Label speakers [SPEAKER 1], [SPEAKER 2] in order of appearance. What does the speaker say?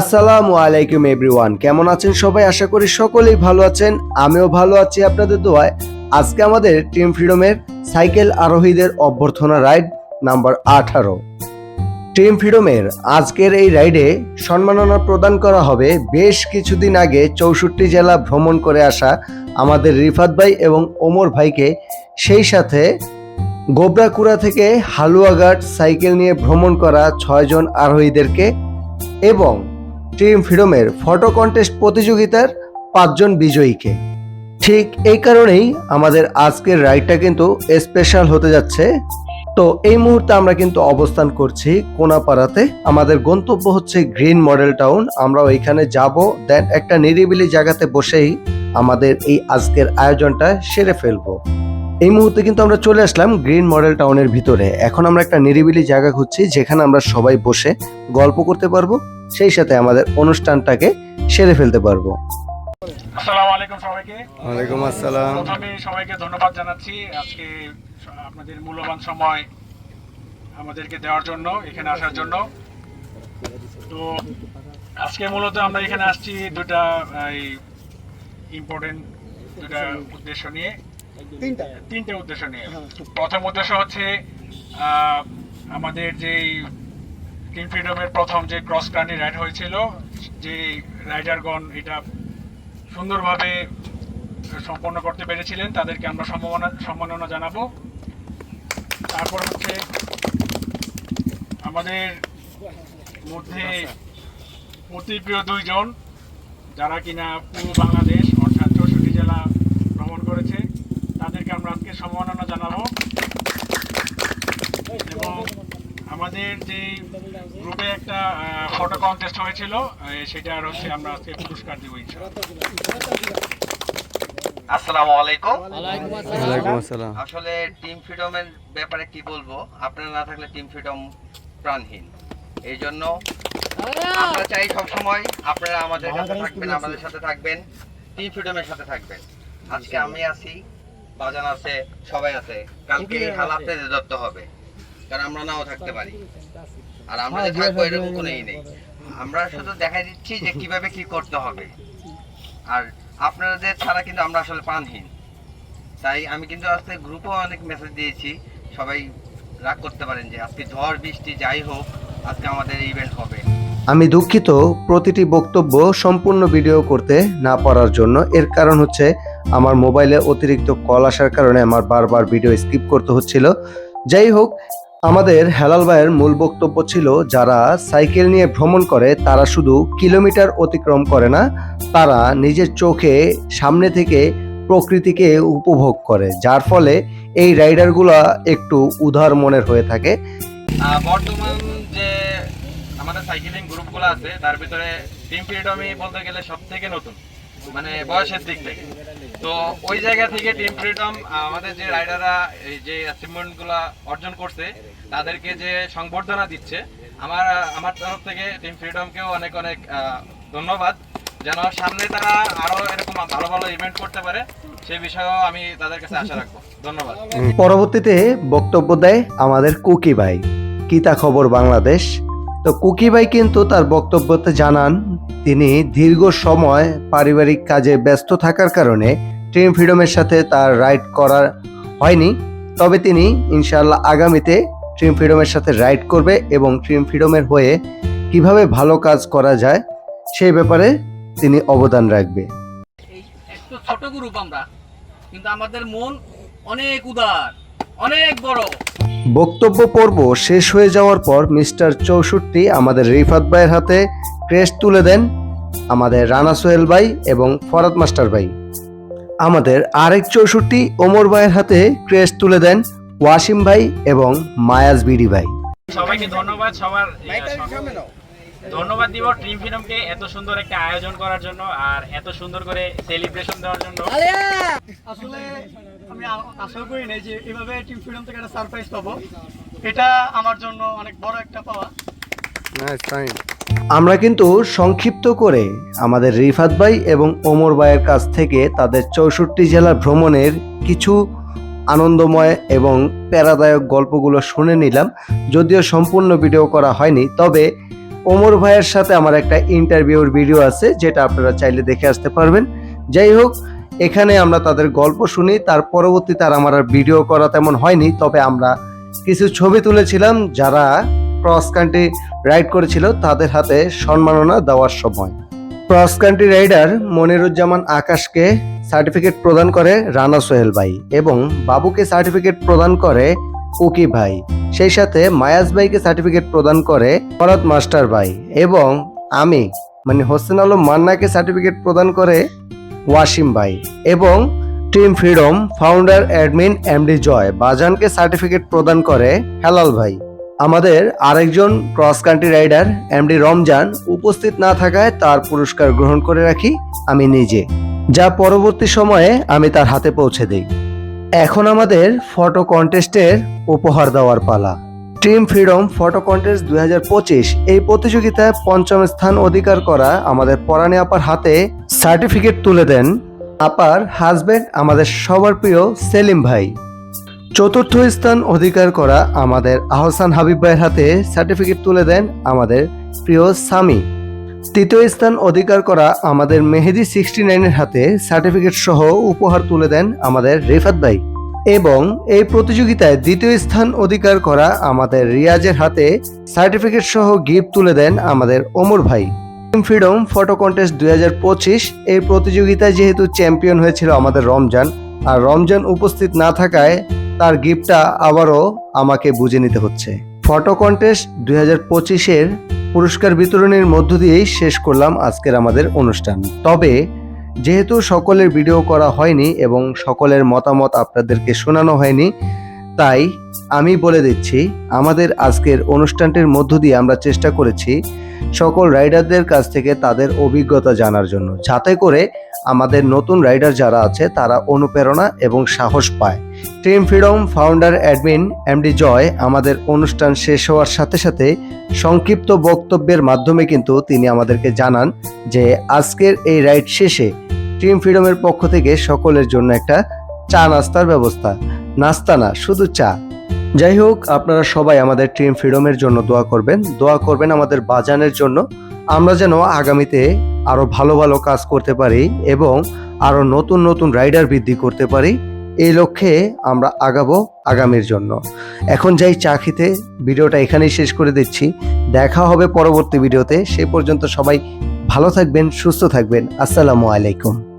[SPEAKER 1] আসসালামু আলাইকুম এভরিওয়ান কেমন আছেন সবাই? আশা করি সকলেই ভালো আছেন। আমিও ভালো আছি আপনাদের দোয়ায়। আজকে আমাদের টিম ফ্রিডমের সাইকেল আরোহীদের অভ্যর্থনা রাইড নাম্বার আঠারো। টিম ফ্রিডমের আজকের এই রাইডে সম্মাননা প্রদান করা হবে বেশ কিছুদিন আগে চৌষট্টি জেলা ভ্রমণ করে আসা আমাদের রিফাত ভাই এবং ওমর ভাইকে। সেই সাথে গোবরাকুড়া থেকে হালুয়াঘাট সাইকেল নিয়ে ভ্রমণ করা ছয়জন আরোহীদেরকে এবং টিম ফ্রিডমের ফটো কন্টেস্ট প্রতিযোগিতার পাঁচজন বিজয়ীকে। ঠিক এই কারণেই আমাদের আজকের রাইডটা কিন্তু স্পেশাল হতে যাচ্ছে। তো এই মুহূর্তে আমরা কিন্তু অবস্থান করছি কোনাপাড়াতে। আমাদের গন্তব্য হচ্ছে গ্রিন মডেল টাউন। আমরা ওইখানে যাব। দেন একটা নিরিবিলি জায়গাতে বসেই আমাদের এই আজকের আয়োজনটা সেরে ফেলব। এই মুহূর্তে কিন্তু আমরা চলে আসলাম গ্রিন মডেল টাউনের ভিতরে। এখন আমরা একটা নিরিবিলি জায়গা খুঁজছি, যেখানে আমরা সবাই বসে গল্প করতে পারব। সেই সাথে আমাদের অনুষ্ঠানটাকে সেরে ফেলতে পারব।
[SPEAKER 2] আলাইকুম সবাইকে।
[SPEAKER 1] ওয়ালাইকুম আসসালাম।
[SPEAKER 2] প্রথমে সবাইকে ধন্যবাদ জানাচ্ছি। আজকে আপনাদের মূল্যবান সময় আমাদেরকে দেওয়ার জন্য এখানে আসার জন্য। তো আজকে মূলত আমরা এখানে আসছি দুটা ইম্পর্টেন্ট দুটা উদ্দেশ্য নিয়ে। তিনটে। উদ্দেশ্য নিয়ে। প্রথম উদ্দেশ্য হচ্ছে আহ, আমাদের যে টিম ফ্রিডমের প্রথম যে ক্রস কান্ট্রি রাইড হয়েছিল যে রাইডারগণ এটা সুন্দরভাবে সম্পন্ন করতে পেরেছিলেন, তাদেরকে আমরা সম্মাননা সম্মাননা জানাব। তারপর হচ্ছে আমাদের মধ্যে অতি প্রিয় দুইজন, যারা কিনা পুরো বাংলাদেশ, অর্থাৎ চৌষট্টি জেলা ভ্রমণ করেছে, তাদেরকে আমরা আজকে সম্মাননা জানাব এবং আমাদের যে গ্রুপে একটা ফটো কন্টেস্ট হয়েছিল সেটার হচ্ছে আমরা আজকে পুরস্কার দেবো
[SPEAKER 3] আসসালামু আলাইকুম।
[SPEAKER 1] ওয়ালাইকুম আসসালাম।
[SPEAKER 3] আসলে টিম ফ্রিডমের ব্যাপারে কি বলব? আপনারা না থাকলে টিম ফ্রিডম প্রাণহীন। এই জন্য আমরা চাই সব সময় আপনারা আমাদের কাছে থাকবেন আমাদের সাথে থাকবেন টিম ফ্রিডমের সাথে থাকবেন। আজকে আমি আছি বাজান আছে সবাই আছে। কালকে এই হাল আপনাদের ধরতে হবে। কারণ আমরা নাও থাকতে পারি। আর আমরা যে থাকব এরকম কোনো ই নেই। আমরা শুধু দেখাই দিচ্ছি যে কীভাবে কি করতে হবে। আর আপনাদের ছাড়া কিন্তু আমরা আসলে প্রাণহীন। তাই আমি কিন্তু আজকে গ্রুপেও অনেক মেসেজ দিয়েছি। সবাই রাগ করতে পারেন যে আজকে ঝড় বৃষ্টি যাই হোক আজকে আমাদের ইভেন্ট হবে।
[SPEAKER 1] আমি দুঃখিত প্রতিটি বক্তব্য সম্পূর্ণ ভিডিও করতে না পারার জন্য। এর কারণ হচ্ছে আমার মোবাইলে অতিরিক্ত কল আসার কারণে আমার বারবার ভিডিও স্কিপ করতে হচ্ছিল। যাই হোক আমাদের হেলাল ভাইয়ের মূল বক্তব্য ছিল, যারা সাইকেল নিয়ে ভ্রমণ করে, তারা শুধু কিলোমিটার অতিক্রম করে না, তারা নিজের চোখে সামনে থেকে প্রকৃতিকে উপভোগ করে, যার ফলে এই রাইডারগুলা একটু উদার মনের হয়ে থাকে।
[SPEAKER 3] বর্তমান যে আমাদের সাইকেলিং গ্রুপগুলো আছে, তার ভিতরে টিম ফ্রিডমই বলতে গেলে সব থেকে নতুন মানে বয়সের দিক থেকে। তো ওই জায়গা থেকে টিম ফ্রিডম আমাদের যে রাইডাররা এই যে অ্যাচিভমেন্টগুলো অর্জন করছে, তাদেরকে যে সংবর্ধনা দিচ্ছে, আমার আমার তরফ থেকে টিম ফ্রিডমকেও অনেক অনেক ধন্যবাদ। যেন সামনে তারা আরও এরকম ভালো ভালো ইভেন্ট করতে পারে, সে বিষয়েও আমি তাদের কাছে আশা রাখব। ধন্যবাদ।
[SPEAKER 1] পরবর্তীতে বক্তব্য দেয় আমাদের কুকি ভাই। কিতা খবর বাংলাদেশ? তো কুকি ভাই কিন্তু তার বক্তব্যতে জানান তিনি দীর্ঘ সময় পারিবারিক কাজে ব্যস্ত থাকার কারণে ট্রেন ফ্রিডমের সাথে তার রাইড করা হয়নি। তবে তিনি ইনশাআল্লাহ আগামীতে ট্রিম ফ্রিডমের সাথে রাইড করবে এবং ট্রিম ফ্রিডমের হয়ে কীভাবে ভালো কাজ করা যায় সেই ব্যাপারে তিনি অবদান রাখবে।
[SPEAKER 4] একটু ছোট গ্রুপ আমরা কিন্তু আমাদের মন অনেক উদার অনেক বড়।
[SPEAKER 1] বক্তব্য পর্ব শেষ হয়ে যাওয়ার পর মিস্টার চৌষট্টি আমাদের রিফাত ভাইয়ের হাতে ক্রেস্ট তুলে দেন আমাদের রানা সোহেল ভাই এবং ফরাদ মাস্টার ভাই। আমাদের আরেক চৌষট্টি ওমর ভাইয়ের হাতে ক্রেস্ট তুলে দেন ওয়াসিম ভাই এবং মায়াজ বিডি ভাই।
[SPEAKER 2] সবাইকে ধন্যবাদ সবার ধন্যবাদ দিব ট্রিম ফিল্মকে এত সুন্দর একটা আয়োজন করার জন্য আর এত সুন্দর করে সেলিব্রেশন দেওয়ার জন্য।
[SPEAKER 5] আসলে আমি আ- আশাও করি নাই যে এভাবে টিম ফ্রিডম থেকে একটা সারপ্রাইজ পাবো। এটা আমার জন্য অনেক বড় একটা পাওয়া।
[SPEAKER 1] আমরা কিন্তু সংক্ষিপ্ত করে আমাদের রিফাত ভাই এবং ওমর ভাইয়ের কাছ থেকে তাদের চৌষট্টি জেলার ভ্রমণের কিছু আনন্দময় এবং প্যারাদায়ক গল্পগুলো শুনে নিলাম। যদিও সম্পূর্ণ ভিডিও করা হয়নি, তবে ওমর ভাইয়ের সাথে আমার একটা ইন্টারভিউর ভিডিও আছে, যেটা আপনারা চাইলে দেখে আসতে পারবেন। যাই হোক, এখানে আমরা তাদের গল্প শুনি, তার পরবর্তী তার আমার আর ভিডিও করা তেমন হয়নি, তবে আমরা কিছু ছবি তুলেছিলাম যারা ক্রস কান্ট্রি রাইড করেছিল তাদের হাতে সম্মাননা দেওয়ার সময়। ক্রস কান্ট্রি রাইডার মনিরুজ্জামান আকাশকে সার্টিফিকেট প্রদান করে রানা সোহেল ভাই এবং বাবুকে সার্টিফিকেট প্রদান করে উকি ভাই। সেই সাথে মায়াজ ভাইকে সার্টিফিকেট প্রদান করে ভরত মাস্টার ভাই এবং আমি মানে হোসেন আলম মান্নাকে সার্টিফিকেট প্রদান করে ওয়াসিম ভাই এবং Team Freedom founder admin MD Joy বাজানকে certificate প্রদান করে হেলাল ভাই। আমাদের আরেকজন cross country rider MD Ramzan, উপস্থিত না থাকায় তার পুরস্কার গ্রহণ করে রাখি আমি নিজে, যা পরবর্তী সময়ে আমি তার হাতে পৌঁছে দিই। এখন আমাদের ফটো কন্টেস্টের উপহার দেওয়ার পালা। টিম ফ্রিডম ফটো কন্টেস্ট দুই হাজার পঁচিশ, এই প্রতিযোগিতায় পঞ্চম স্থান অধিকার করা আমাদের পরাণী আপার হাতে সার্টিফিকেট তুলে দেন আপার হাজবেন্ড আমাদের সবার প্রিয় সেলিম ভাই। চতুর্থ স্থান অধিকার করা আমাদের আহসান হাবিব ভাইয়ের হাতে সার্টিফিকেট তুলে দেন আমাদের প্রিয় সামি তৃতীয় স্থান অধিকার করা আমাদের মেহেদি সিক্সটি নাইনের হাতে সার্টিফিকেট সহ উপহার তুলে দেন আমাদের রেফাত ভাই। এবং এই প্রতিযোগিতায় দ্বিতীয় স্থান অধিকার করা আমাদের রিয়াজের হাতে সার্টিফিকেট সহ গিফট তুলে দেন আমাদের ওমর ভাই। ফ্রিডম ফটো কন্টেস্ট দুই হাজার পঁচিশ, এই প্রতিযোগিতায় যেহেতু চ্যাম্পিয়ন হয়েছিল আমাদের রমজান, আর রমজান উপস্থিত না থাকায় তার গিফটটা আবারও আমাকে বুঝে নিতে হচ্ছে। ফটো কন্টেস্ট দুই হাজার পঁচিশের পুরস্কার বিতরণের মধ্য দিয়েই শেষ করলাম আজকের আমাদের অনুষ্ঠান। তবে যেহেতু সকলের ভিডিও করা হয়নি এবং সকলের মতামত আপনাদেরকে শোনানো হয়নি, তাই আমি বলে দিচ্ছি, আমাদের আজকের অনুষ্ঠানটির মধ্য দিয়ে আমরা চেষ্টা করেছি সকল রাইডারদের কাছ থেকে তাদের অভিজ্ঞতা জানার জন্য। যাতে করে আমাদের নতুন রাইডার যারা আছে তারা অনুপ্রেরণা এবং সাহস পায়। Team Freedom founder admin MD Joy, আমাদের অনুষ্ঠান শেষ হওয়ার সাথে সাথে সংক্ষিপ্ত বক্তব্যের মাধ্যমে কিন্তু তিনি আমাদেরকে জানান যে আজকের এই রাইড শেষে টিম ফ্রিডমের পক্ষ থেকে সকলের জন্য একটা চা নাস্তার ব্যবস্থা। নাস্তা না, শুধু চা। যাই হোক, আপনারা সবাই আমাদের টিম ফ্রিডমের জন্য দোয়া করবেন। দোয়া করবেন আমাদের বাজানের জন্য। আমরা যেন আগামীতে আরও ভালো ভালো কাজ করতে পারি এবং আরও নতুন নতুন রাইডার বৃদ্ধি করতে পারি। এই লক্ষ্যে আমরা আগাবো আগামীর জন্য। এখন যাই চা খেতে, ভিডিওটা এখানেই শেষ করে দিচ্ছি। দেখা হবে পরবর্তী ভিডিওতে। সে পর্যন্ত সবাই ভালো থাকবেন, সুস্থ থাকবেন। আসসালামু আলাইকুম।